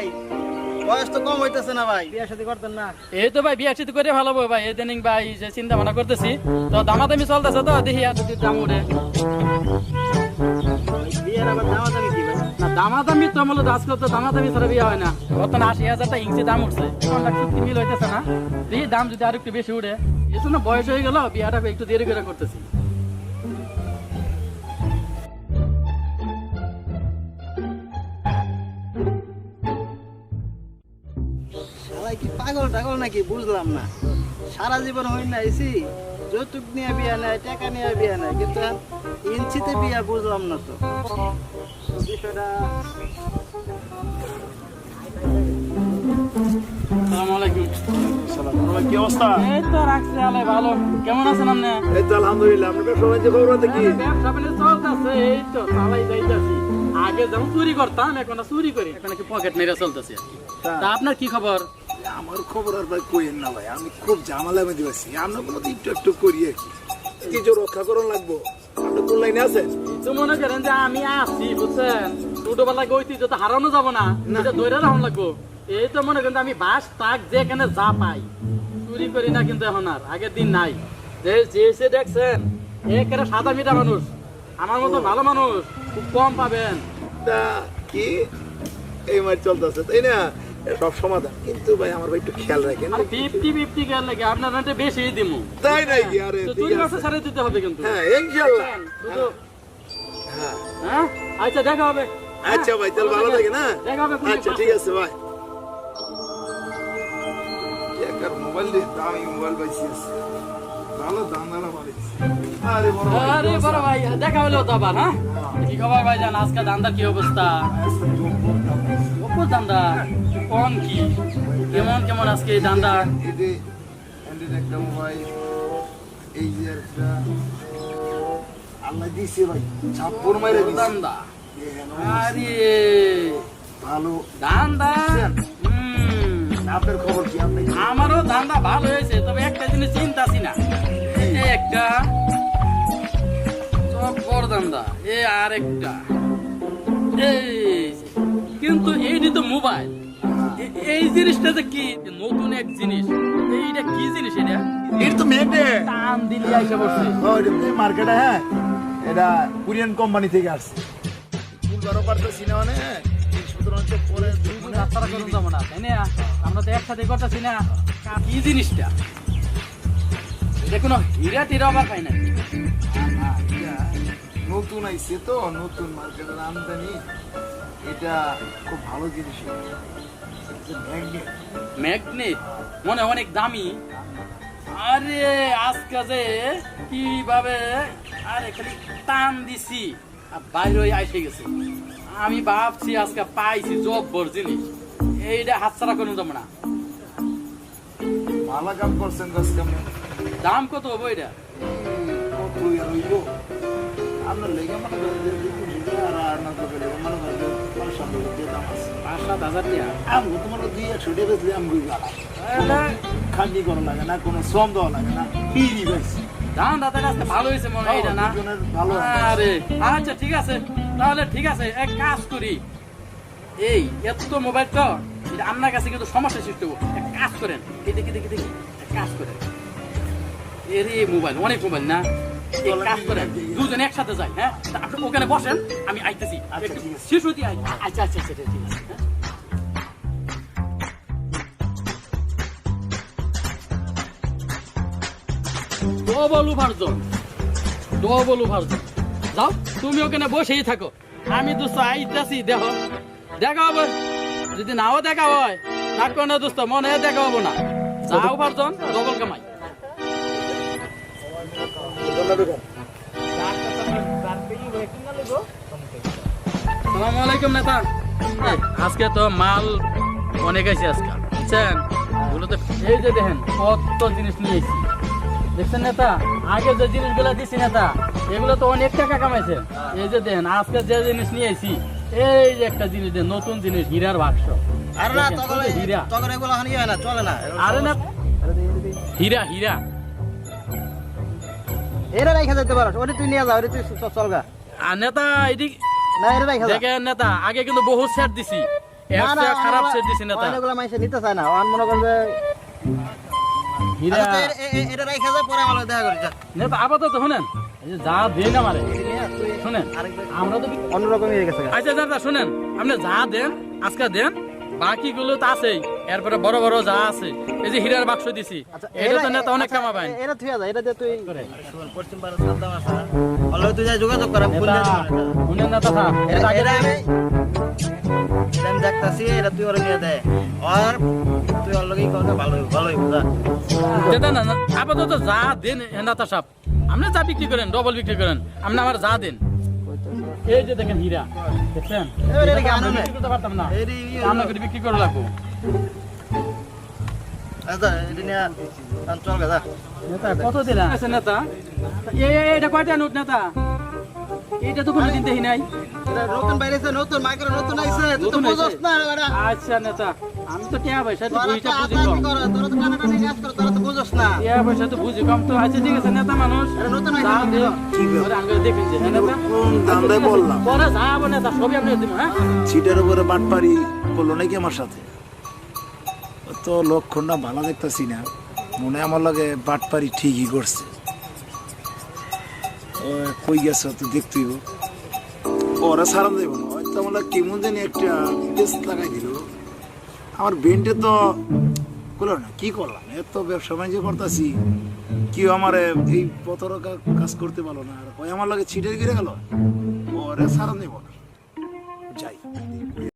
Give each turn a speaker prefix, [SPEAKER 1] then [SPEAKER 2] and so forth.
[SPEAKER 1] ভাই? বয়স তো কম হইতেছে না ভাই। বিয়ে শাদী করতেন না?
[SPEAKER 2] এই তো ভাই বিয়া চিত করে ভালো ভাই। এই ভাই যে চিন্তা ভাবনা করতেছি তো দামাদামি চলতেছে তো দেখি আর যদি দাম উঠে
[SPEAKER 1] বিয়ের আবার দামাদামি কি ভাই?
[SPEAKER 2] না দামাদামি তো মূলত আজকাল তো দামাদামি ছাড়া বিয়ে হয় না। বর্তমানে আশি হাজারটা ইঞ্চি দাম উঠছে। এখন লাখ চুক্তি মিল হইতেছে না। দেখি দাম যদি আর একটু বেশি উঠে। এই জন্য বয়স হয়ে গেল বিয়াটা একটু দেরি করে করতেছি।
[SPEAKER 1] কি পাগল টাগল নাকি? বুঝলাম না। সারা জীবন হই না আইসি যৌতুক নিয়ে বিয়া নেয় টাকা নিয়ে বিয়া নেয় কিন্তু ইঞ্চিতে বিয়া বুঝলাম না তো। বিষয়টা
[SPEAKER 3] কি অবস্থা?
[SPEAKER 2] এই তো রাখছে আলে ভালো। কেমন আছেন আপনি?
[SPEAKER 3] এই তো আলহামদুলিল্লাহ আপনার ব্যবসা বাণিজ্য খবর আছে কি?
[SPEAKER 2] ব্যবসা বাণিজ্য চলতেছে এই তো চালাই যাইতাছি। আগে যেমন চুরি করতাম এখন আর চুরি করি। এখন কি পকেট মেরে চলতেছে তা আপনার কি খবর?
[SPEAKER 3] আমার খবর আর ভাই কইেন না ভাই আমি খুব ঝামেলা মধ্যে আছি। আমরা কোনো একটু একটু করি আর কি কিছু রক্ষা করুন লাগবো। আপনি কোন লাইনে আছেন?
[SPEAKER 2] তো মনে করেন যে আমি আছি বুঝছেন? ছোটবেলা ঐতিহ্য তো হারানো যাব না। এটা দৈরা রাখুন লাগবো। এই তো মনে করেন আমি বাস তাক যেখানে যা পাই চুরি করি না কিন্তু এখন আর আগের দিন নাই। যে যে দেখছেন একেবারে সাদা মিটা মানুষ। আমার মতো ভালো মানুষ খুব কম পাবেন।
[SPEAKER 3] তা কি? এই মার চলতেছে তাই না? সব সমাধান। কিন্তু ভাই আমার ভাই একটু খেয়াল রাখেন।
[SPEAKER 2] আর গেল লাগে আপনার রেন্টে বেশি দিমু।
[SPEAKER 3] তাই নাকি? আরে
[SPEAKER 2] তো চুরি ছাড়ে দিতে হবে কিন্তু।
[SPEAKER 3] হ্যাঁ ইনশাআল্লাহ হ্যাঁ।
[SPEAKER 2] হ্যাঁ। আচ্ছা দেখা হবে।
[SPEAKER 3] আচ্ছা ভাই তাহলে ভালো থাকেন হ্যাঁ।
[SPEAKER 2] দেখা হবে
[SPEAKER 3] আচ্ছা ঠিক আছে ভাই। একার মোবাইল দিয়ে দামি মোবাইল ভালো দাম দানা মারিস আরে বড় ভাই,
[SPEAKER 2] আরে বড় ভাই দেখা হলো তো আবার হ্যাঁ? কি খবর ভাই জান আজকে দান্দার কি অবস্থা? দান্দা কোন কি? কেমন কেমন আজকে এই দান্দা
[SPEAKER 3] এই একটা মোবাইল এই যে একটা আল্লাহ দিছে ভাই ছাপ্পর মাইরে
[SPEAKER 2] দান্দা আরে!
[SPEAKER 3] ভালো।
[SPEAKER 2] দান্দা
[SPEAKER 3] আপনার খবর কি? আপনি
[SPEAKER 2] আমারও দান্দা ভালো হয়েছে তবে একটা জিনিস চিন্তা আছি না এই একটা বড় দান্দা এ আর একটা এই। কিন্তু এইটি তো মোবাইল এই জিনিসটা যে কি? নতুন এক জিনিস। এইটা কি জিনিস এটা?
[SPEAKER 3] এটা তো মেটে
[SPEAKER 2] টান দিলে আইসা বসছে
[SPEAKER 3] মার্কেটে হ্যাঁ? এটা কোরিয়ান কোম্পানি থেকে আসছে। ফুল বারো পারতেছি না জিনিসপত্র অনেক পরে
[SPEAKER 2] রাস্তাটা করুন যাব না তাই না? আমরা তো একসাথে করতেছি না। কি জিনিসটা? এটা কোনো হীরা টিরা আবার পাই না।
[SPEAKER 3] নতুন আইছে তো নতুন মার্কেটের আমদানি। এটা খুব ভালো জিনিস। ম্যাগনেট
[SPEAKER 2] মনে অনেক দামি। আরে আজকে যে কীভাবে? আরে খালি টান দিছি। আর বাইরে আইসে গেছে। আমি ভাবছি আজকে পাইছি জব্বর জিনিস। এইটা হাতছাড়া করুন যাব না
[SPEAKER 3] ভালো কাম করছেন
[SPEAKER 2] দাম কত হব এটা?
[SPEAKER 3] ইয়ে আপনার লেগে মনে আর আর
[SPEAKER 2] আচ্ছা ঠিক আছে। তাহলে ঠিক আছে এক কাজ করি এই এত তো মোবাইল তো এটা আপনার কাছে কিন্তু সমস্যা সৃষ্টি হব এক কাজ করেন এই দেখি দেখি দেখি কাজ করেন এরে মোবাইল অনেক মোবাইল না কাজ করেন দুজন একসাথে যাই হ্যাঁ? আপনি ওখানে বসেন আমি আইতেছি।
[SPEAKER 3] আচ্ছা।
[SPEAKER 2] শেষ হতে আচ্ছা আচ্ছা ঠিক আছে? ডবল উপার্জন ডবল উপার্জন। যাও তুমি ওখানে বসেই থাকো। আমি দোস্ত আইতাছি দেখো। দেখা হবে। যদি নাও দেখা হয় থাকো না দোস্ত মনে দেখা হব না। যা উপার্জন ডবল কামাই। আলাইকুম নেতা। আজকে তো মাল অনেক আছে আজকে। বুঝছেন? এই যে দেখেন কত জিনিস নিয়ে এসেছি। দেখছেন নেতা? আগে যে জিনিসগুলো দিছি নেতা এগুলো তো অনেক টাকা কামাইছে। এই যে দেখেন আজকে যে জিনিস নিয়ে এসেছি এই যে একটা জিনিস দেন, নতুন জিনিস হীরার বাক্স।
[SPEAKER 1] আর না
[SPEAKER 2] হীরা।
[SPEAKER 1] হয় চলে না।
[SPEAKER 2] আরে না হীরা হীরা।
[SPEAKER 1] এরা রেখে যেতে পারো ওটা তুই নিয়ে যাও ওটা তুই চ- চল গা।
[SPEAKER 2] আর নেতা এদিক
[SPEAKER 1] না রেখে যা।
[SPEAKER 2] দেখেন নেতা আগে কিন্তু বহু সেট দিছি। এর খারাপ সেট দিছি নেতা।
[SPEAKER 1] ওগুলা মানুষে নিতে চায় না ওয়ান মনে করেন যে
[SPEAKER 2] হীরা।
[SPEAKER 1] আচ্ছা, এটা রাইখা যায় পরে লগে দেখা করি যা।
[SPEAKER 2] নেতা আপাতত শুনেন। যা দেন আমারে শুনেন। আমরা তো
[SPEAKER 1] অন্যরকম হয়ে গেছে।
[SPEAKER 2] আচ্ছা দাদা শুনেন। আপনি যা দেন আজকে দেন বাকিগুলো তো আছেই। এরপরে বড় বড় যা আছে এই যে হীরার বাক্স দিছি
[SPEAKER 1] আচ্ছা,
[SPEAKER 2] এটা তো নেতা অনেক
[SPEAKER 1] আচ্ছা,
[SPEAKER 2] কামাবেন
[SPEAKER 1] এটা থুয়া যায় এটা দিয়ে তুই পশ্চিম সাদ্দাম আছে তুই যা যোগাযোগ করা ফোন
[SPEAKER 2] নেতা। থা
[SPEAKER 1] এটা
[SPEAKER 2] আগে
[SPEAKER 1] আমি দেখতাছি এটা তুই ওরে নিয়ে দে। আর তুই ওর লগেই ভালো হইব
[SPEAKER 2] যেটা না না, আপাতত যা দেন নেতা সাহেব আপনি যা বিক্রি করেন ডবল বিক্রি করেন আপনি আমার যা দেন। এই যে দেখেন হীরা দেখছেন?
[SPEAKER 1] এটা
[SPEAKER 2] এটা করতে পারতাম না।
[SPEAKER 1] ইয়ে
[SPEAKER 2] আমরা করে বিক্রি করে লাগবো
[SPEAKER 1] আচ্ছা এটা
[SPEAKER 2] কত নেতা। এটা কয়টা নোট নেতা? এইটা তো কোনোদিন দেখি নাই।
[SPEAKER 1] নতুন বাইরেছে নতুন মাইক্রো নতুন আইছে তুই তো
[SPEAKER 2] নতুন
[SPEAKER 1] বুঝছ না
[SPEAKER 2] আচ্ছা নেতা। আমি তো পয়সা তো
[SPEAKER 1] তোরা
[SPEAKER 2] বুঝিটা বুঝি কম
[SPEAKER 1] তোরা তো টানাটানি কাজ কর তোরা তো বুঝছ না।
[SPEAKER 2] টিয়া পয়সা তো বুঝি কম তো ঠিক আছে নেতা মানুষ।
[SPEAKER 1] নতুন আইছে
[SPEAKER 2] যা
[SPEAKER 1] নাকি?
[SPEAKER 2] দে, দেখেন যে, হ্যাঁ নেতা?
[SPEAKER 3] কোন দামটাই বললাম।
[SPEAKER 2] পরে যাব নেতা সবই আপনি দিব হ্যাঁ?
[SPEAKER 3] ছিটের উপরে বাটপারি করল নাকি আমার সাথে? তো লক্ষণটা ভালো দেখতেছি না। মনে হয় আমার লাগে বাটপারি ঠিকই করছে। ও কই গেছে তো দেখতেই। ওরা সারান দেব না। হয়তো আমরা কেমন জানি একটা লাগাই দিল। আমার ব্রেনটা তো করল না, কি করলাম? এত ব্যবসা বাণিজ্য করতেছি। কি আমার এই পথর কাজ করতে পারল না। আর ওই আমার লাগে ছিটে গিরে গেল। ওরে সারা নেব না